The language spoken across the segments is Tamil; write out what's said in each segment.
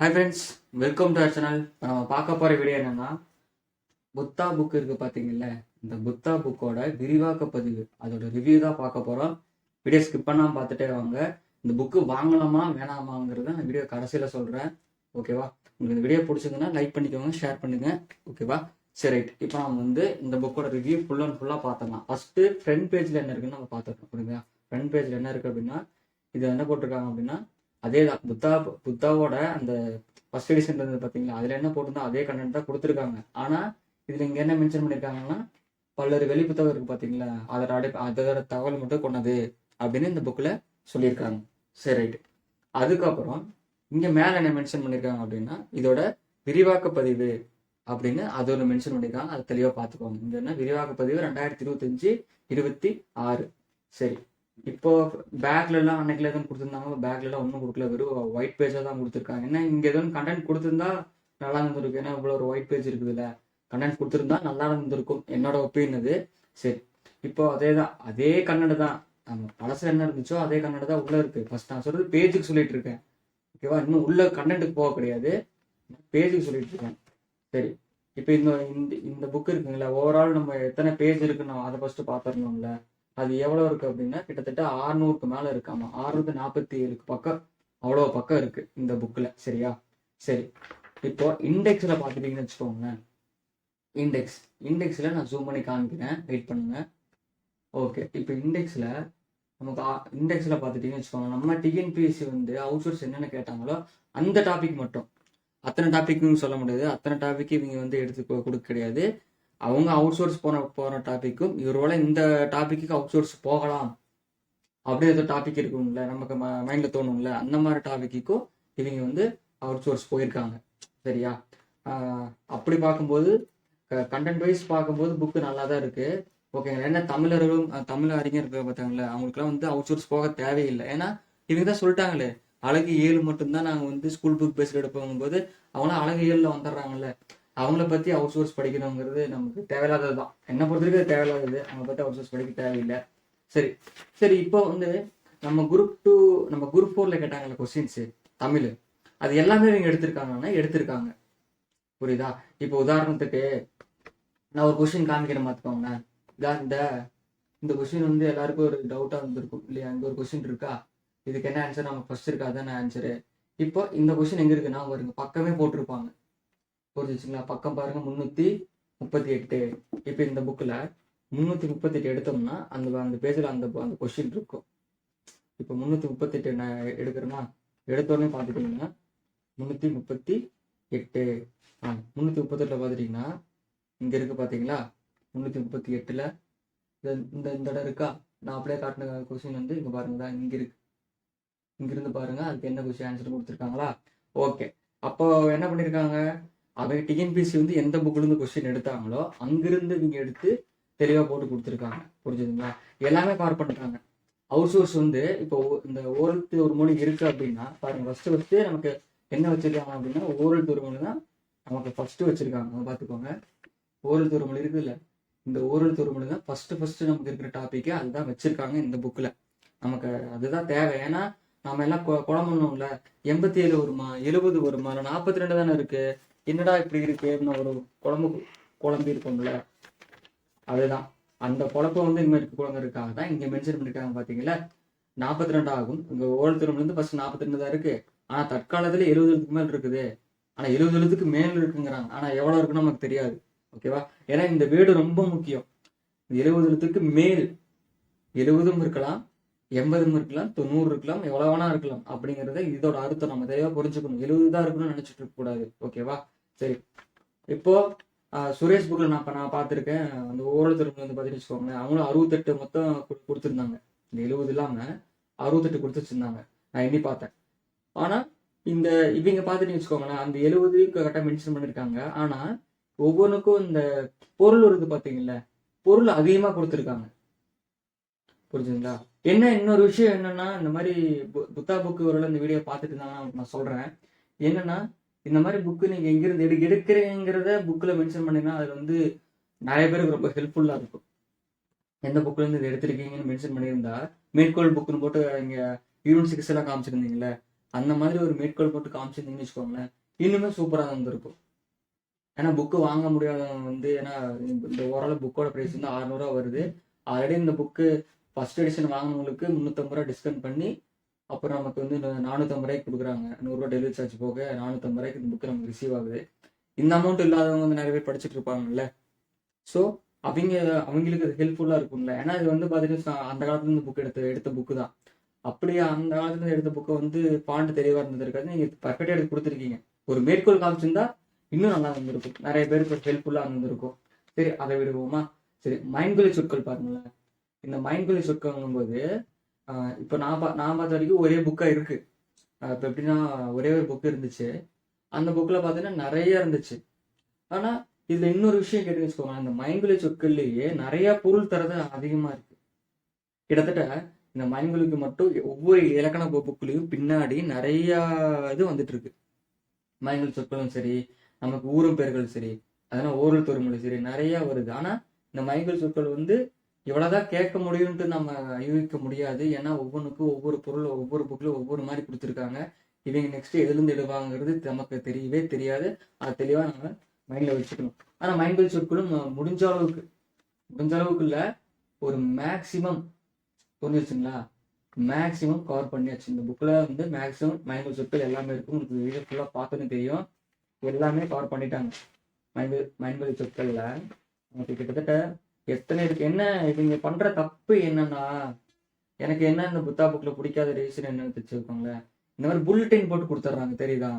Hi friends welcome to our channel இப்போ நம்ம பார்க்க போகிற வீடியோ என்னென்னா புத்தா புக் இருக்குது பார்த்தீங்கல்ல இந்த புத்தா புக்கோட விரிவாக்க பதிவு. அதோட ரிவ்யூ தான் பார்க்க போகிறோம் வீடியோ ஸ்கிப் பண்ணாமல் பார்த்துட்டே வாங்க. இந்த புக்கு வாங்கலாமா வேணாமாங்கிறத நான் வீடியோ கடைசியில் சொல்கிறேன் ஓகேவா உங்களுக்கு இந்த வீடியோ பிடிச்சிங்கன்னா லைக் பண்ணிக்கோங்க ஷேர் பண்ணுங்கள் ஓகேவா சரி ரைட் இப்போ நம்ம வந்து இந்த புக்கோட ரிவ்யூ ஃபுல் அண்ட் ஃபுல்லாக பார்த்தோம்னா ஃபஸ்ட்டு ஃப்ரண்ட் பேஜில் என்ன இருக்குன்னு நம்ம பார்த்துருக்கோம் புரியுங்களா ஃப்ரண்ட் பேஜில் என்ன இருக்குது அப்படின்னா இது என்ன போட்டிருக்காங்க அப்படின்னா அதே தான் புத்தா புத்தாவோட அந்த ஃபர்ஸ்ட் எடிஷன் இருந்தது பார்த்தீங்களா அதில் என்ன போட்டிருந்தா அதே கண்டென்ட் தான் கொடுத்துருக்காங்க. ஆனால் இதில் இங்கே என்ன மென்ஷன் பண்ணியிருக்காங்கன்னா பல்வேறு வெளி புத்தகம் இருக்குது பார்த்தீங்களா அதோட அடை அதோட தகவல் மட்டும் கொண்டது அப்படின்னு இந்த புக்கில் சொல்லியிருக்காங்க. சரி ரைட்டு அதுக்கப்புறம் இங்கே மேலே என்ன மென்ஷன் பண்ணியிருக்காங்க அப்படின்னா இதோட விரிவாக்க பதிவு அப்படின்னு அது ஒன்று மென்ஷன் பண்ணியிருக்காங்க அது தெளிவாக பார்த்துக்கோங்க. இங்கே என்ன? விரிவாக்க பதிவு ரெண்டாயிரத்தி இருபத்தஞ்சு இருபத்தி ஆறு. சரி. இப்போ பேக்லலாம் எல்லாம் அன்னைக்குல எதுவும் கொடுத்துருந்தாங்க பேக்லலாம் ஒன்றும் கொடுக்கல. வெறும் ஒயிட் பேஜாக தான் கொடுத்துருக்காங்க. ஏன்னா இங்கே எதுவும் கண்டென்ட் கொடுத்துருந்தா நல்லா இருந்திருக்கும். ஏன்னா இவ்வளோ ஒரு ஒயிட் பேஜ் இருக்குதுல்ல. கண்டென்ட் கொடுத்துருந்தா நல்லா இருந்திருக்கும். என்னோட ஒப்பீனியன் அது. சரி. இப்போ அதே தான் அதே கன்னட தான். நம்ம பழசு என்ன இருந்துச்சோ அதே கன்னட தான் உள்ளே இருக்கு. ஃபர்ஸ்ட் நான் சொல்கிறது பேஜுக்கு சொல்லிட்டு இருக்கேன். ஓகேவா இன்னும் உள்ள கண்டென்ட்டுக்கு போக கிடையாது. பேஜுக்கு சொல்லிட்டு இருக்கேன். சரி. இப்போ இந்த இந்த இந்த புக் இருக்குங்களா? ஓவரால் நம்ம எத்தனை பேஜ் இருக்குன்னு அதை ஃபஸ்ட்டு பார்த்துடணும்ல. அது எவ்வளோ இருக்கு அப்படின்னா கிட்டத்தட்ட ஆறுநூறுக்கு மேலே இருக்காமா ஆறுநூத்தி நாற்பத்தி ஏழுக்கு பக்கம் அவ்வளோ பக்கம் இருக்கு இந்த புக்கில் சரியா? சரி. இப்போ இண்டெக்ஸில் பார்த்துட்டீங்கன்னு வச்சுக்கோங்களேன். இண்டெக்ஸ் இண்டெக்ஸில் நான் ஜூம் பண்ணி காமிக்கிறேன். வெயிட் பண்ணுங்க. ஓகே இப்போ இண்டெக்ஸில் நமக்கு இண்டெக்ஸில் பார்த்துட்டீங்கன்னு வச்சுக்கோங்க. நம்ம டிஎன்பிஎஸ்சி வந்து அவுட் சோர்ஸ் என்னென்ன கேட்டாங்களோ அந்த டாபிக் மட்டும். அத்தனை டாபிக்னு சொல்ல முடியாது. அத்தனை டாபிக் இவங்க வந்து எடுத்து கொ- கொடுக்க கிடையாது. அவங்க அவுட் சோர்ஸ் போன போகிற டாபிக்கும் இவரோட இந்த டாபிக்கு அவுட் சோர்ஸ் போகலாம். அப்படி ஏதோ டாபிக் இருக்கும்ல நமக்கு ம மைண்ட்ல தோணும்ல அந்த மாதிரி டாபிக்கும் இவங்க வந்து அவுட் சோர்ஸ் போயிருக்காங்க. சரியா? ஆஹ் அப்படி பார்க்கும்போது கண்டென்ட் வைஸ் பார்க்கும்போது புக்கு நல்லா தான் இருக்கு ஓகேங்களா என்ன தமிழர்களும் தமிழ் அறிஞர்கள் பார்த்தாங்களே அவங்களுக்குலாம் வந்து அவுட் சோர்ஸ் போக தேவையில்லை. ஏன்னா இவங்க தான் சொல்லிட்டாங்களே அழகு ஏழு மட்டும்தான் நாங்கள் வந்து ஸ்கூல் புக் பேஸ்ட் எடுப்போங்கும்போது அவங்களாம் அழகு ஏழில் வந்துடுறாங்கல்ல. அவங்கள பத்தி அவுட் சோர்ஸ் படிக்கணுங்கிறது நமக்கு தேவையில்லாதது தான் என்னை பொறுத்தவரைக்கும் அது தேவையில்லாதது. அவங்கள பத்தி அவுட் சோர்ஸ் படிக்க தேவையில்லை. சரி. சரி இப்போ வந்து நம்ம குரூப் டூ நம்ம குரூப் ஃபோர்ல கேட்டாங்கல்ல கொஸ்டின்ஸு தமிழ். அது எல்லாமே இவங்க எடுத்திருக்காங்கன்னா எடுத்திருக்காங்க. புரியுதா? இப்போ உதாரணத்துக்கு நான் ஒரு கொஸ்டின் காமிக்கிறேன் பார்த்துக்கோங்களேன். இதான் இந்த இந்த கொஸ்டின் வந்து எல்லாருக்கும் ஒரு டவுட்டா இருந்திருக்கும் இல்லையா? இங்க ஒரு கொஸ்டின் இருக்கா? இதுக்கு என்ன ஆன்சர் நம்ம ஃபர்ஸ்ட் இருக்கா? அதான ஆன்சரு இப்போ இந்த கொஸ்டின் எங்க இருக்குன்னா பாருங்க பக்கமே போட்டிருப்பாங்க. புரிஞ்சுச்சுங்களா? பக்கம் பாருங்க முந்நூற்றி முப்பத்தி எட்டு. இப்போ இந்த புக்கில் முந்நூற்றி முப்பத்தி எட்டு எடுத்தோம்னா அந்த அந்த பேஜில் அந்த அந்த கொஷின் இருக்கும். இப்போ முந்நூற்றி முப்பத்தி எட்டு நான் எடுக்கிறேன்னா எடுத்தோடனே பார்த்துட்டிங்கன்னா முந்நூற்றி முப்பத்தி எட்டு. ஆ முந்நூற்றி முப்பத்தெட்டில் பார்த்துட்டிங்கன்னா இங்கே இருக்கு பார்த்தீங்களா முந்நூற்றி முப்பத்தி எட்டில். இந்த இந்த இடம் இருக்கா? நான் அப்படியே காட்டின கொஸ்டின் வந்து இங்கே பாருங்க தான் இங்கே இருக்கு. இங்கிருந்து பாருங்க அதுக்கு என்ன கொஸ்டின் ஆன்சர் கொடுத்துருக்காங்களா? ஓகே அப்போ என்ன பண்ணியிருக்காங்க அவங்க டிஎன்பிசி வந்து எந்த புக்ல கொஸ்டின் எடுத்தாங்களோ அங்கிருந்து இவங்க எடுத்து தெளிவா போட்டு கொடுத்துருக்காங்க. புரிஞ்சுதுங்களா? எல்லாமே கவர் பண்ணிட்டாங்க. அவுட் சோர்ஸ் வந்து இப்போ ஓ- இந்த ஓரத்து ஒரு மொழி இருக்கு அப்படின்னா பாருங்க ஃபர்ஸ்ட் ஃபர்ஸ்ட் நமக்கு என்ன வச்சிருக்காங்க அப்படின்னா ஓரல் ஒரு மொழி தான் நமக்கு ஃபர்ஸ்ட் வச்சிருக்காங்க. பார்த்துக்கோங்க. ஓரல் ஒரு மொழி இருக்குல்ல இந்த ஓரல் ஒரு மொழி தான் ஃபர்ஸ்ட் ஃபர்ஸ்ட் நமக்கு இருக்கிற டாபிக்கே அதுதான் வச்சிருக்காங்க இந்த புக்ல நமக்கு அதுதான் தேவை. ஏன்னா நாம எல்லாம் கொ- எண்பத்தி ஏழு வருமா? எழுபது வருமா? இல்லை நாற்பத்தி ரெண்டு தானே இருக்கு? என்னடா இப்படி இருக்கு? ஒரு குழம்பு குழம்பு இருக்கும்ல. அதுதான். அந்த குழப்பம் வந்து இனிமேல் இருக்க குழந்தைக்காக தான் இங்க மென்ஷன் பண்ணிருக்காங்க பாத்தீங்களா? நாற்பத்தி ரெண்டு ஆகும். இங்க ஓரத்துறவுல இருந்து ஃபர்ஸ்ட் நாற்பத்தி ரெண்டு தான் இருக்கு. ஆனா தற்காலத்துல எழுபது எழுத்துக்கு மேல் இருக்குது. ஆனா எழுபது எழுத்துக்கு மேல் இருக்குங்கிறாங்க. ஆனா எவ்வளவு இருக்குன்னு நமக்கு தெரியாது. ஓகேவா ஏன்னா இந்த வீடு ரொம்ப முக்கியம். எழுபது எழுத்துக்கு மேல் எழுபதும் இருக்கலாம் எண்பதும் இருக்கலாம் தொண்ணூறு இருக்கலாம் எவ்வளவு வேணா இருக்கலாம். அப்படிங்கறத இதோட அர்த்தம் நம்ம தெளிவா புரிஞ்சுக்கணும். எழுபது தான் இருக்கணும்னு நினைச்சிட்டு இருக்க கூடாது ஓகேவா சரி. இப்போ ஆஹ், சுரேஷ் புக்ல நான் இப்போ நான் பார்த்திருக்கேன். அந்த ஓரல் வந்து பார்த்துட்டு வச்சுக்கோங்களேன். அவங்களும் அறுபத்தெட்டு மொத்தம் கொடுத்துருந்தாங்க. இந்த எழுபது இல்லாம அறுபத்தெட்டு கொடுத்து வச்சுருந்தாங்க நான் எண்ணி பார்த்தேன். ஆனா இந்த இவங்க பார்த்துட்டு வச்சுக்கோங்களேன் அந்த எழுபது கரெக்டாக மென்ஷன் பண்ணியிருக்காங்க ஆனா ஒவ்வொன்றுக்கும் இந்த பொருள் இருக்குது பார்த்தீங்களா பொருள் அதிகமா கொடுத்துருக்காங்க. புரிஞ்சுங்களா என்ன இன்னொரு விஷயம் என்னன்னா இந்த மாதிரி புத்தா புக்கு ஒரு இந்த வீடியோ பார்த்துட்டு இருந்தாங்கன்னா நான் சொல்றேன். என்னன்னா இந்த மாதிரி புக்கு நீங்கள் எங்கேருந்து எடு எடுக்கிறீங்கிறத புக்கில் மென்ஷன் பண்ணிங்கன்னா அது வந்து நிறைய பேருக்கு ரொம்ப ஹெல்ப்ஃபுல்லாக இருக்கும். எந்த புக்ல இருந்து இது எடுத்திருக்கீங்கன்னு மென்ஷன் பண்ணியிருந்தா மேற்கோள் புக்குன்னு போட்டு இங்கே யூனிட் சிக்ஸ் எல்லாம் காமிச்சிருந்தீங்களே அந்த மாதிரி ஒரு மேற்கோள் போட்டு காமிச்சிருந்தீங்கன்னு வச்சுக்கோங்களேன் இன்னுமே சூப்பராக இருந்திருக்கும் ஏன்னா புக்கு வாங்க முடியாதவங்க வந்து ஏன்னா இந்த ஓரளவு புக்கோட ப்ரைஸ் வந்து அறநூறுவா வருது. ஆல்ரெடி இந்த புக்கு ஃபர்ஸ்ட் எடிஷன் வாங்கினவங்களுக்கு முந்நூற்றம்பது ரூபா டிஸ்கவுண்ட் பண்ணி அப்புறம் நமக்கு வந்து நானூற்றம்பது ரூபாய்க்கு கொடுக்குறாங்க. நூறுரூவா டெலிவரி சார்ஜ் போக நானூற்றம்பது ரூபாய்க்கு இந்த புக்கு நமக்கு ரிசீவ் ஆகுது. இந்த அமௌண்ட் இல்லாதவங்க வந்து நிறைய பேர் படிச்சுட்டு இருப்பாங்கல்ல. ஸோ அவங்க அவங்களுக்கு அது ஹெல்ப்ஃபுல்லாக இருக்கும்ல. ஏன்னா இது வந்து பார்த்தீங்கன்னா அந்த காலத்துலேருந்து புக் எடுத்த எடுத்த புக்கு தான். அப்படியே அந்த காலத்துலேருந்து எடுத்த புக்கை வந்து பாண்டு தெளிவாக இருந்தது இருக்காது. நீங்கள் பர்ஃபெக்டாக எடுத்து கொடுத்துருக்கீங்க. ஒரு மேற்கோள் காமிச்சிருந்தா இன்னும் நல்லா இருந்திருக்கும். நிறைய பேருக்கு ஹெல்ப்ஃபுல்லாக இருந்திருக்கும். சரி அதை விடுவோமா? சரி மைன்குலி சொற்கள் பாருங்களேன். இந்த மைன்குலி சொற்கள்ங்கும்போது போது இப்போ நான் பா நான் பார்த்த வரைக்கும் ஒரே புக்காக இருக்குது இப்போ எப்படின்னா ஒரே ஒரு புக் இருந்துச்சு. அந்த புக்கில் பார்த்தீங்கன்னா நிறைய இருந்துச்சு. ஆனால் இதில் இன்னொரு விஷயம் கேட்டு வச்சுக்கோங்க அந்த மைண்ட்குலி சொற்கள்லேயே நிறையா பொருள் தரது அதிகமாக இருக்குது கிட்டத்தட்ட இந்த மைண்ட்குலிக்கு மட்டும் ஒவ்வொரு இலக்கண புக்குலேயும் பின்னாடி நிறையா இது வந்துட்டு இருக்கு. சொற்களும் சரி நமக்கு ஊரும் பெயர்களும் சரி அதெல்லாம் ஓரல் தொழில்மொழி சரி நிறையா வருது. ஆனால் இந்த மைண்ட்குலி சொற்கள் வந்து இவ்வளோதான் கேட்க முடியும்ட்டு நம்ம யூகிக்க முடியாது. ஏன்னா ஒவ்வொன்றுக்கும் ஒவ்வொரு பொருள் ஒவ்வொரு புக்கில் ஒவ்வொரு மாதிரி கொடுத்துருக்காங்க. இவங்க நெக்ஸ்ட் எதுலேருந்து எடுவாங்கிறது நமக்கு தெரியவே தெரியாது. அது தெளிவாக நம்ம மைண்டில் வச்சுக்கணும். ஆனால் மைண்ட் சொற்களும் முடிஞ்ச அளவுக்கு முடிஞ்ச அளவுக்கு இல்லை. ஒரு மேக்சிமம் புரிஞ்சிருச்சுங்களா மேக்ஸிமம் கவர் பண்ணியாச்சு. இந்த புக்கில் வந்து மேக்ஸிமம் மைண்ட் சொற்கள் எல்லாமே இருக்கும். உங்களுக்கு வீடியோ ஃபுல்லாக பார்த்தோன்னு தெரியும். எல்லாமே கவர் பண்ணிட்டாங்க. மைண்ட் மைண்ட் சொற்களில். நமக்கு கிட்டத்தட்ட எத்தனை இருக்கு என்ன இவங்க பண்ற தப்பு என்னன்னா எனக்கு என்ன இந்த புத்தா புக்ல பிடிக்காத ரீசன் என்னன்னு வச்சுக்கோங்களேன் இந்த மாதிரி புல்லட்டின் போட்டு கொடுத்துட்றாங்க தெரியுதா?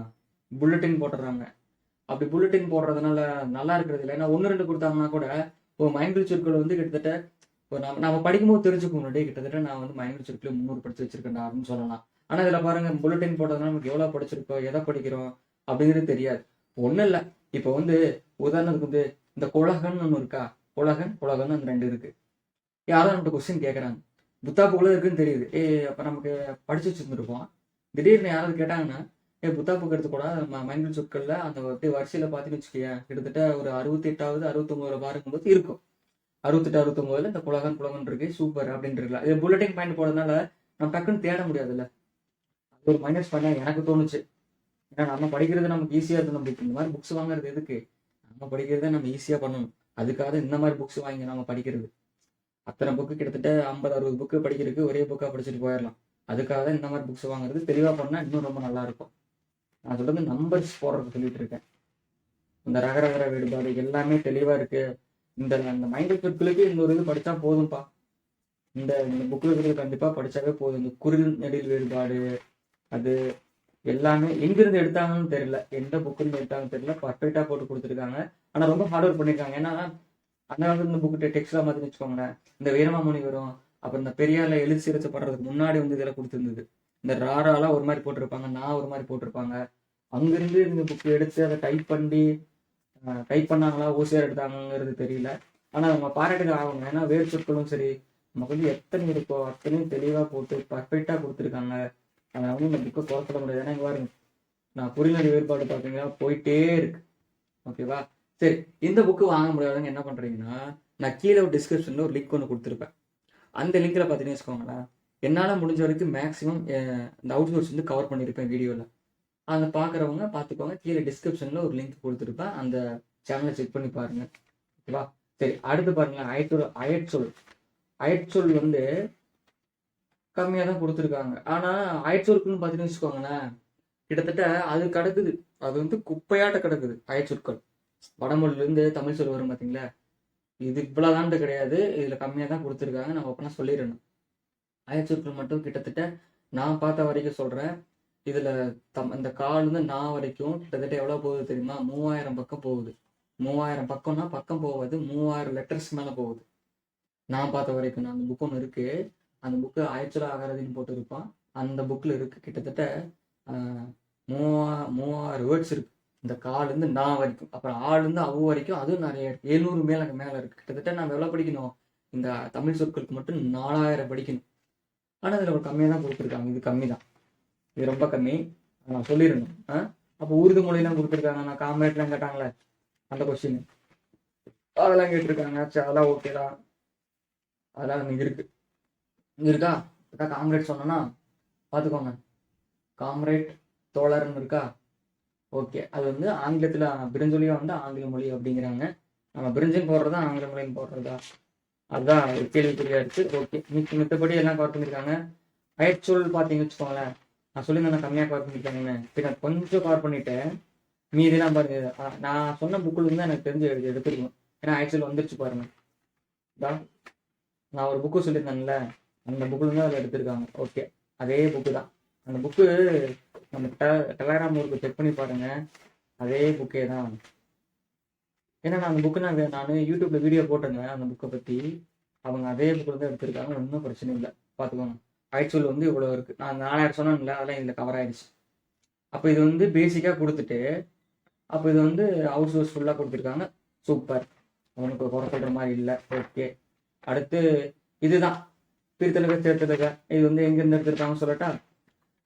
புல்லட்டின் போட்டுடுறாங்க. அப்படி புல்லட்டின் போடுறதுனால நல்லா இருக்கிறது இல்லை. ஏன்னா ஒன்று ரெண்டு கொடுத்தாங்கன்னா கூட ஒரு மைண்ட் சொற்கள் வந்து கிட்டத்தட்ட இப்போ நம்ம நம்ம படிக்கும்போது தெரிஞ்சுக்க முன்னாடி கிட்டத்தட்ட நான் வந்து மைண்ட் சொற்களை முந்நூறு படிச்சு வச்சிருக்கேன் அப்படின்னு சொல்லலாம். ஆனால் இதில் பாருங்க புல்லட்டின் போட்டதுனால நமக்கு எவ்வளோ படிச்சிருக்கோம் எதை படிக்கிறோம் அப்படிங்கிறது தெரியாது. ஒன்றும் இல்லை. இப்போ வந்து உதாரணத்துக்கு வந்து இந்த குலகன்னு ஒன்று இருக்கா? உலகன் உலகம்னு அந்த ரெண்டு இருக்கு. யாரும் நம்மகிட்ட கொஸ்டின் கேட்குறாங்க புத்தா இருக்குன்னு தெரியுது. ஏ அப்போ நமக்கு படிச்சு வச்சுருந்துருப்போம். திடீர்னு யாராவது கேட்டாங்கன்னா ஏ புத்தாப்புக்கு எடுத்து கூட நம்ம மைண்ட் சொற்களில் அந்த அப்படியே வரிசையில் பார்த்தீங்கன்னு வச்சுக்கோங்க கிட்டத்தட்ட ஒரு அறுபத்தி எட்டாவது அறுபத்தொம்போதுல பாருக்கும்போது இருக்கும். அறுபத்தெட்டு அறுபத்தொம்போதுல இந்த புலகன் புலகன் இருக்கு சூப்பர் அப்படின்னு இருக்கலாம் இது புல்லட்டின் பாயிண்ட் போடுறதுனால நம்ம டக்குன்னு தேட முடியாதுல்ல. அது ஒரு மைனஸ் பண்ண எனக்கு தோணுச்சு. ஏன்னா நம்ம படிக்கிறது நமக்கு ஈஸியாக இருக்கு நம்ம இந்த மாதிரி புக்ஸ் வாங்குறது எதுக்கு? நம்ம படிக்கிறத நம்ம ஈஸியாக பண்ணணும். அதுக்காக இந்த மாதிரி புக்ஸ் வாங்கி நம்ம படிக்கிறது. அத்தனை புக்கு கிட்டத்தட்ட ஐம்பது அறுபது புக்கு படிக்கிறதுக்கு ஒரே புக்காக படிச்சுட்டு போயிடலாம். அதுக்காக தான் இந்த மாதிரி புக்ஸ் வாங்குறது. தெளிவாக பண்ணால் இன்னும் ரொம்ப நல்லா இருக்கும். நான் சொல்றது நம்பர்ஸ் போடுறது சொல்லிட்டு இருக்கேன். இந்த ரகரகர வேறுபாடு எல்லாமே தெளிவாக இருக்கு. இந்த அந்த மைண்ட் சொற்களுக்கு இந்த ஒரு இது படித்தா போதும்ப்பா. இந்த இந்த புக்கில் இருக்கிறது கண்டிப்பாக படித்தாவே போதும். இந்த குரில் நெடில் வேறுபாடு அது எல்லாமே எங்கிருந்து எடுத்தாங்கன்னு தெரியல. எந்த புக்குன்னு எடுத்தாங்கன்னு தெரியல. பர்ஃபெக்டாக போட்டு கொடுத்துருக்காங்க. ஆனால் ரொம்ப ஹார்ட் ஒர்க் பண்ணியிருக்காங்க ஏன்னா அந்த வந்து இந்த புக்கு டெக்ஸ்ட்லாம் மாதிரி வச்சுக்கோங்களேன். இந்த வீரமாமணி வரும். அப்புறம் இந்த பெரியார்ல எழுதி சிரிச்சு படுறதுக்கு முன்னாடி வந்து இதெல்லாம் கொடுத்துருந்தது. இந்த ராராலாம் ஒரு மாதிரி போட்டிருப்பாங்க. நான் ஒரு மாதிரி போட்டிருப்பாங்க. அங்கிருந்து இந்த புக்கு எடுத்து அதை டைப் பண்ணி டைப் பண்ணாங்களா? ஓசியார் எடுத்தாங்கிறது தெரியல. ஆனால் நம்ம பாராட்டுக்கு ஆகணும் ஏன்னா வேறு சொற்களும் சரி நமக்கு வந்து எத்தனை இருக்கோ அத்தனையும் தெளிவாக போட்டு பர்ஃபெக்டாக கொடுத்துருக்காங்க. அதை அவனும் இந்த புக்கை குறைச்சிட முடியாது ஏன்னா பாருங்க. நான் புரிநிலை வேறுபாடு பார்த்தீங்கன்னா போயிட்டே இருக்கு. ஓகேவா சரி இந்த புக்கு வாங்க முடியாதவங்க என்ன பண்ணுறீங்கன்னா நான் கீழே ஒரு டிஸ்கிரிப்ஷனில் ஒரு லிங்க் ஒன்று கொடுத்துருப்பேன். அந்த லிங்கில் பார்த்தீங்கன்னு வச்சுக்கோங்களேன் என்னால் முடிஞ்ச வரைக்கும் மேக்ஸிமம் இந்த அவுட் சோர்ஸ் வந்து கவர் பண்ணியிருப்பேன் வீடியோவில் அதை பார்க்குறவங்க பார்த்துக்கோங்க கீழே டிஸ்கிரிப்ஷனில் ஒரு லிங்க் கொடுத்துருப்பேன். அந்த சேனலை செக் பண்ணி பாருங்க. ஓகேவா சரி அடுத்து பாருங்களேன். அயற்சொல் அயற்சொல் அயற்சொல் வந்து கம்மியாக தான் கொடுத்துருக்காங்க. ஆனால் அயற்சொற்கள்னு பார்த்தீங்கன்னு வச்சுக்கோங்களேன் கிட்டத்தட்ட அது கிடக்குது. அது வந்து குப்பையாட்ட கிடக்குது அயற்சொற்கள் வடமொழியிலேருந்து தமிழ் சொல் வரும் பார்த்தீங்களா இது இவ்வளோதான்ட்டு கிடையாது. இதில் கம்மியாக தான் கொடுத்துருக்காங்க. நான் அப்போலாம் சொல்லிடணும். அயற்சொற்கள் மட்டும் கிட்டத்தட்ட நான் பார்த்த வரைக்கும் சொல்கிறேன் இதில் தம் இந்த கால்ந்து நான் வரைக்கும் கிட்டத்தட்ட எவ்வளோ போகுது தெரியுமா? மூவாயிரம் பக்கம் போகுது. மூவாயிரம் பக்கம்னா பக்கம் போகாது. மூவாயிரம் லெட்டர்ஸ் மேலே போகுது. நான் பார்த்த வரைக்கும் நான் அந்த புக் ஒன்று இருக்குது அந்த புக்கு ஆயிரச்சொல் ஆகாரதின்னு போட்டிருப்பான். அந்த புக்கில் இருக்குது கிட்டத்தட்ட மூவா மூவாயிரம் வேர்ட்ஸ் இருக்கு. இந்த காலேருந்து நான் வரைக்கும். அப்புறம் ஆளுந்து அவ்வளோ வரைக்கும் அதுவும் நிறைய இருக்கு. எழுநூறு மேலே மேலே இருக்கு. கிட்டத்தட்ட நம்ம எவ்வளோ படிக்கணும்? இந்த தமிழ் சொற்களுக்கு மட்டும் நாலாயிரம் படிக்கணும். ஆனால் இதில் ஒரு கம்மியாக தான் கொடுத்துருக்காங்க. இது கம்மி தான் இது ரொம்ப கம்மி. நான் சொல்லிடணும். ஆ அப்போ உருது மொழியெல்லாம் கொடுத்துருக்காங்க. நான் காமெட்லாம் கேட்டாங்களே அந்த கொஸ்டின் அதெல்லாம் கேட்டிருக்காங்க. சரி அதெல்லாம் தான். அதெல்லாம் இங்கே இருக்கு. இருக்கா? இப்போ காம்ரேட் சொன்னோன்னா பார்த்துக்கோங்க காம்ரேட் தோழர்னு இருக்கா? ஓகே. அது வந்து ஆங்கிலத்தில் பிரிஞ்சொலியாக வந்து ஆங்கில மொழி அப்படிங்கிறாங்க. நம்ம பிரிஞ்சன் போடுறதா ஆங்கில மொழின்னு போடுறதா? அதுதான் கேள்விக்குறியாக இருக்குது ஓகே. மித்த மித்தபடி எல்லாம் கவர் பண்ணியிருக்காங்க. அயற்சொல் பார்த்தீங்க வச்சுக்கோங்களேன். நான் சொல்லியிருந்தேன் கம்மியாக கவர் பண்ணியிருக்காங்கன்னு பின்ன கொஞ்சம் கவர் பண்ணிட்டேன். மீதிலாம் பாருங்க. நான் சொன்ன புக்கில் இருந்து எனக்கு தெரிஞ்சு எடுத்து எடுத்துருக்கணும் ஏன்னா ஆக்சுவல் வந்துருச்சு பாருங்க. நான் ஒரு புக்கு சொல்லியிருந்தேன்ல. அந்த புக்கில் இருந்து அதில் எடுத்திருக்காங்க. ஓகே அதே புக்கு தான். அந்த புக்கு நம்ம ட டெலகிராம் ஊருக்கு செக் பண்ணி பாருங்கள் அதே புக்கே தான். ஏன்னா நான் அந்த புக்கு நான் நான் யூடியூப்பில் வீடியோ போட்டிருந்தேன் அந்த புக்கை பற்றி அவங்க அதே புக்கில் தான் எடுத்திருக்காங்க. ஒன்றும் பிரச்சனை இல்லை. பார்த்துக்கோங்க. ஆய்ச்சொல் வந்து இவ்வளோ இருக்குது நான் நாலாயிரம் சொன்னேன்ல அதெல்லாம் இதில் கவர் ஆயிடுச்சு. அப்போ இது வந்து பேசிக்காக கொடுத்துட்டு அப்போ இது வந்து ஹவுஸ் ஹவுஸ் ஃபுல்லாக கொடுத்துருக்காங்க. சூப்பர் அவனுக்கு குறை சொல்கிற மாதிரி இல்லை. ஓகே அடுத்து இதுதான். பிரித்தலுக சேர்த்தலுக இது வந்து எங்கேருந்து எடுத்திருக்காங்க சொல்லட்டா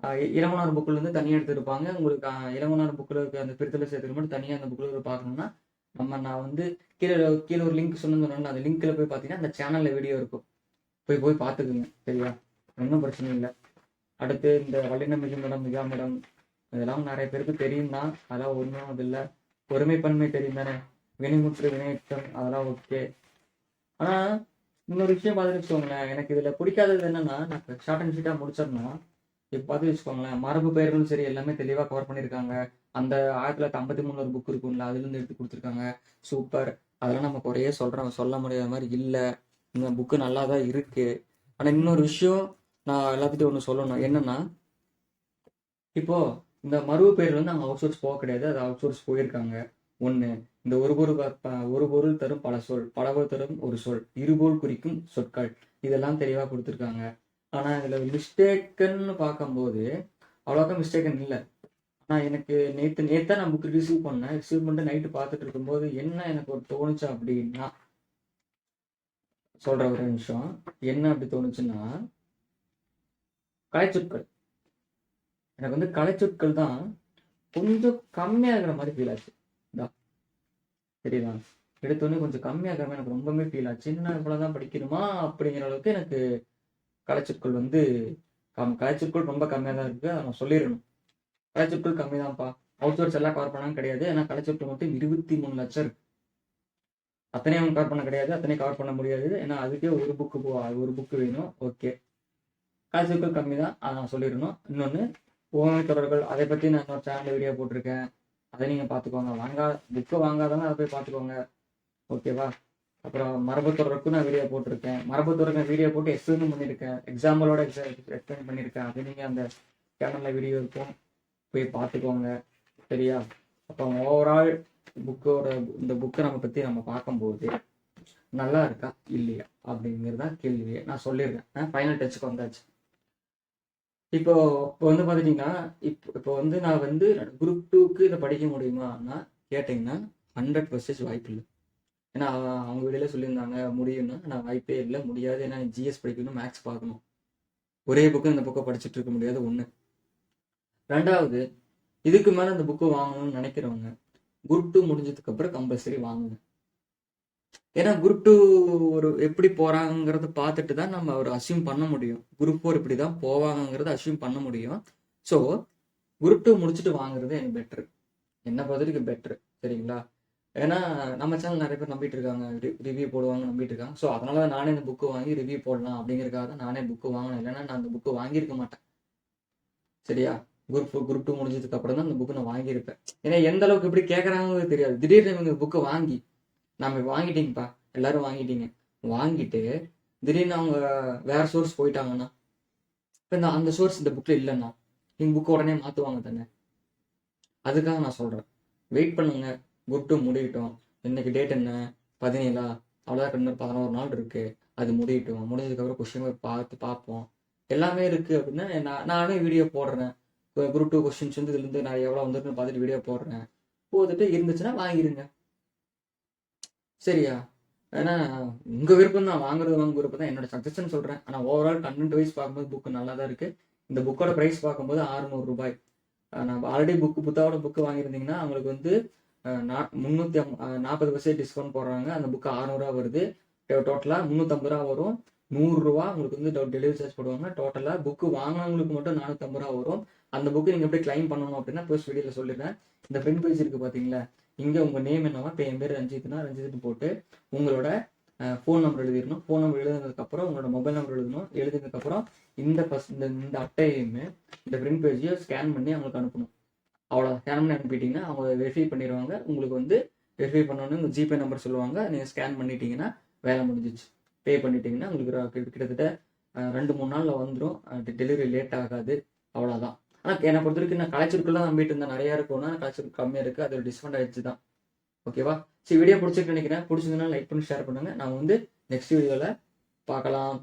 ஆஹ் இளவனார் புக்கில் இருந்து தனியாக எடுத்திருப்பாங்க. உங்களுக்கு ஆஹ் இளவனார் புக்கில் இருக்க அந்த பிரித்தலை சேர்த்துக்கு மட்டும் தனியாக அந்த புக்கில் பார்க்கணும்னா நம்ம நான் வந்து கீழே கீழே ஒரு லிங்க் சொன்னேன் அந்த லிங்க்ல போய் பார்த்தீங்கன்னா அந்த சேனல்ல வீடியோ இருக்கும். போய் போய் பார்த்துக்குங்க சரியா? ஒன்றும் பிரச்சனை இல்லை. அடுத்து இந்த வல்லின மிகுமிடம் மிகாமிடம் இதெல்லாம் நிறைய பேருக்கு தெரியும் தான் அதெல்லாம் ஒன்றும் அது இல்லை. ஒருமைப்பன்மை தெரியும் தானே? வினைமுற்று வினையற்றம் அதெல்லாம் ஓகே ஆனால் இன்னொரு விஷயம் பார்த்துட்டு வச்சுக்கோங்களேன். எனக்கு இதில் பிடிக்காதது என்னன்னா நான் ஷார்ட் அண்ட் ஷீட்டாக முடிச்சிடணும். இப்போ பார்த்து வச்சுக்கோங்களேன். மரபு பெயர்களும் சரி எல்லாமே தெளிவாக கவர் பண்ணியிருக்காங்க அந்த ஆயிரத்தி தொள்ளாயிரத்தி ஐம்பத்தி மூணு ஒரு புக் இருக்கும்ல அதுலேருந்து எடுத்து கொடுத்துருக்காங்க. சூப்பர் அதெல்லாம் நம்ம குறையே சொல்கிறோம் சொல்ல முடியாத மாதிரி இல்லை. இந்த புக்கு நல்லா தான் இருக்குது ஆனால் இன்னொரு விஷயம் நான் எல்லாத்துட்டும் ஒன்று சொல்லணும். என்னன்னா இப்போது இந்த மரபு பெயர் வந்து அவங்க அவுட் சோர்ஸ் போக கிடையாது. அது அவுட் சோர்ஸ் போயிருக்காங்க. ஒன்று இந்த ஒரு பொருள் ஒரு பொருள் தரும் பல சொல் படவர் தரும் ஒரு சொல் இருபோல் குறிக்கும் சொற்கள் இதெல்லாம் தெளிவாக கொடுத்துருக்காங்க. ஆனால் இதில் மிஸ்டேக்குன்னு பார்க்கும்போது அவ்வளோக்கா மிஸ்டேக்கன் இல்லை. ஆனால் எனக்கு நேற்று நேற்று நான் புக் ரிசீவ் பண்ணேன் ரிசீவ் பண்ணிட்டு நைட்டு பார்த்துட்டு இருக்கும்போது என்ன எனக்கு ஒரு தோணுச்சு அப்படின்னா சொல்ற ஒரு நிமிஷம். என்ன அப்படி தோணுச்சுன்னா கலைச்சொற்கள். எனக்கு வந்து கலைச்சொற்கள் தான் கொஞ்சம் கம்மியாகிற மாதிரி ஃபீல் ஆச்சு. சரிதான் எடுத்தோடனே கொஞ்சம் கம்மியாகிற மாதிரி எனக்கு ரொம்பவே ஃபீல் ஆச்சு. என்ன இவ்வளோதான் படிக்கணுமா? அப்படிங்கிற அளவுக்கு எனக்கு கலைச்சொற்கள் வந்து கம் கலைச்சொற்கள் ரொம்ப கம்மியாக தான் இருக்கு. அதை நான் சொல்லிடணும். கலைச்சொற்கள் கம்மி தான்ப்பா அவுட் சோர்ஸ் எல்லாம் கவர் பண்ணாலும் கிடையாது. ஏன்னா கலைச்சொற்கள் மட்டும் இருபத்தி மூணு லட்சம் இருக்கு. அத்தனையும் கவர் பண்ண கிடையாது. அத்தனையும் கவர் பண்ண முடியாது. ஏன்னா அதுக்கே ஒரு புக்கு போ ஒரு புக்கு வேணும். ஓகே கலைச்சொற்கள் கம்மி தான் அதை நான் சொல்லிடணும். இன்னொன்று ஓமை தொடர்கள். அதை பற்றி நான் இன்னொரு சேனல் வீடியோ போட்டிருக்கேன். அதை நீங்கள் பார்த்துக்கோங்க. வாங்கா புக்கை வாங்காதவங்க அதை போய் பார்த்துக்கோங்க. ஓகேவா அப்புறம் மரபு தொடருக்கும் நான் வீடியோ போட்டிருக்கேன். மரபு தொடருக்கு வீடியோ போட்டு எக்ஸ்பிளைன் பண்ணியிருக்கேன். எக்ஸாம்பிளோட எக்ஸ்பிளைன் பண்ணியிருக்கேன். அது நீங்கள் அந்த சேனலில் வீடியோ இருக்கும். போய் பார்த்துக்கோங்க. சரியா? அப்போ ஓவரால் புக்கோட இந்த புக்கை நம்ம பற்றி நம்ம பார்க்கும்போது நல்லா இருக்கா? இல்லையா? அப்படிங்கிறது தான் கேள்வியே. நான் சொல்லியிருக்கேன். ஃபைனல் டச்சுக்கு வந்தாச்சு. இப்போ இப்போ வந்து பார்த்துட்டிங்கன்னா இப்போ இப்போ வந்து நான் வந்து குரூப் டூக்கு இதை படிக்க முடியுமான்னா கேட்டிங்கன்னா ஹண்ட்ரட் பர்சன்டேஜ் வாய்ப்பு இல்லை. ஏன்னா அவ- அவங்க வெளியில சொல்லியிருந்தாங்க முடியும்னா நான் வாய்ப்பே இல்லை. முடியாது. ஏன்னா ஜிஎஸ் படிக்கணும் மேக்ஸ் பார்க்கணும். ஒரே புக்கு இந்த புக்கை படிச்சுட்டு இருக்க முடியாது. ஒன்று ரெண்டாவது இதுக்கு மேலே அந்த புக்கு வாங்கணும்னு நினைக்கிறவங்க குரூப் டூ முடிஞ்சதுக்கு அப்புறம் கம்பல்சரி வாங்குங்க. ஏன்னா குரூப் டூ ஒரு எப்படி போகிறாங்கிறத பார்த்துட்டு தான் நம்ம ஒரு அசியூம் பண்ண முடியும். குரூப் ஃபோர் இப்படி தான் போவாங்கங்கிறத அசியூம் பண்ண முடியும். ஸோ குரூப் டூ முடிச்சுட்டு வாங்குறது எனக்கு பெட்ரு என்ன பொறுத்தவரைக்கும் பெட்ரு சரிங்களா? ஏன்னா நம்ம சேனல் நிறைய பேர் நம்பிட்டு இருக்காங்க. ரிவ்யூ போடுவாங்க நம்பிட்டு இருக்காங்க. ஸோ அதனால தான் நானே இந்த புக்கு வாங்கி ரிவ்யூ போடலாம் அப்படிங்கிறதுக்காக தான் நானே புக்கு வாங்கினேன் இல்லைன்னா நான் அந்த புக்கு வாங்கியிருக்க மாட்டேன். சரியா? குரூப் குரூப் டூ முடிஞ்சதுக்கு அப்புறம் தான் அந்த புக்கு நான் வாங்கியிருப்பேன். ஏன்னா எந்த அளவுக்கு எப்படி கேட்குறாங்க தெரியாது. திடீர்னு இவங்க புக்கை வாங்கி நாம வாங்கிட்டீங்கப்பா எல்லாரும் வாங்கிட்டீங்க. வாங்கிட்டு திடீர்னு அவங்க வேற சோர்ஸ் போயிட்டாங்கன்னா இப்போ இந்த அந்த சோர்ஸ் இந்த புக்கில் இல்லைன்னா நீங்கள் புக்கை உடனே மாற்றுவாங்க தானே? அதுக்காக நான் சொல்கிறேன் வெயிட் பண்ணுங்க. குரூப் டூ முடியட்டும். இன்னைக்கு டேட் என்ன? பதினேழா? அவ்வளோதான் இன்னொரு பதினோரு நாள் இருக்குது அது முடியட்டும். முடிஞ்சதுக்கப்புறம் கொஸ்டின் போய் பார்த்து பார்ப்போம். எல்லாமே இருக்குது அப்படின்னா நான் நானே வீடியோ போடுறேன். குரூப் டூ கொஸ்டின்ஸ் வந்து இதுலேருந்து நான் எவ்வளோ வந்துருக்குன்னு பார்த்துட்டு வீடியோ போடுறேன். போட்டுட்டு இருந்துச்சுன்னா வாங்கிருங்க. சரியா? ஏன்னா உங்கள் விருப்பம் தான் வாங்குறது வாங்க விருப்பம் தான். என்னோட சஜஷன் சொல்கிறேன் ஆனால் ஓவரால் கண்டென்ட் வைஸ் பார்க்கும்போது புக்கு நல்லா தான் இருக்குது இந்த புக்கோட ப்ரைஸ் பார்க்கும்போது 600 ரூபாய். நான் ஆல்ரெடி புக்கு புத்தாவோட புக்கு வாங்கியிருந்தீங்கன்னா அவங்களுக்கு வந்து முந்நூற்றி நா- நாற்பது பர்சன்ட் டிஸ்கவுண்ட் போடுறாங்க. அந்த புக்கு அறநூறுவா வருது. டோட்டலாக முந்நூற்றம்பது ரூபா வரும். நூறுரூவா உங்களுக்கு வந்து டெலிவரி சார்ஜ் போடுவாங்க. டோட்டலாக புக்கு வாங்கினவங்களுக்கு மட்டும் நானூற்றம்பது ரூபா வரும். அந்த புக்கு நீங்கள் எப்படி கிளைம் பண்ணணும் அப்படின்னா போஸ்ட் வீடியோவில் சொல்லிடுறேன். இந்த ஃப்ரண்ட் பேஜ் இருக்குது பார்த்தீங்களா இங்கே உங்கள் நேம் என்னவா இப்போ என் பேர் ரஞ்சித்னா ரஞ்சித்னு போட்டு உங்களோட ஃபோன் நம்பர் எழுதிடணும். ஃபோன் நம்பர் எழுதுனதுக்கப்புறம் உங்களோட மொபைல் நம்பர் எழுதணும். எழுதுனதுக்கப்புறம் இந்த ஃபஸ்ட் இந்த இந்த அட்டையுமே இந்த ப்ரிண்ட் பேஜையும் ஸ்கேன் பண்ணி அவங்களுக்கு அனுப்பணும். அவ்வளோ ஸ்கேன் பண்ணி அனுப்பிட்டீங்கன்னா அவங்க வெரிஃபை பண்ணிடுவாங்க. உங்களுக்கு வந்து வெரிஃபை பண்ணோன்னு உங்கள் ஜிபே நம்பர் சொல்லுவாங்க. நீங்கள் ஸ்கேன் பண்ணிட்டீங்கன்னா வேலை முடிஞ்சிச்சு. பே பண்ணிட்டீங்கன்னா உங்களுக்கு கிட்டத்தட்ட ரெண்டு மூணு நாளில் வந்துடும் டெலிவரி லேட் ஆகாது. அவ்வளோதான் ஆனால் என்னை பொறுத்த வரைக்கும் நான் கலைச்சூருக்குள்ள நம்பிட்டு இருந்தேன். நிறையா இருக்கும்னா கலைச்சூருக்கு கம்மியாக இருக்குது அது டிஸ்அட்வான்டேஜ் தான் ஓகேவா சரி வீடியோ பிடிச்சிருக்கு நினைக்கிறேன். பிடிச்சிருந்தனா லைக் பண்ணி ஷேர் பண்ணுங்கள் நான் வந்து நெக்ஸ்ட் வீடியோவில் பார்க்கலாம்.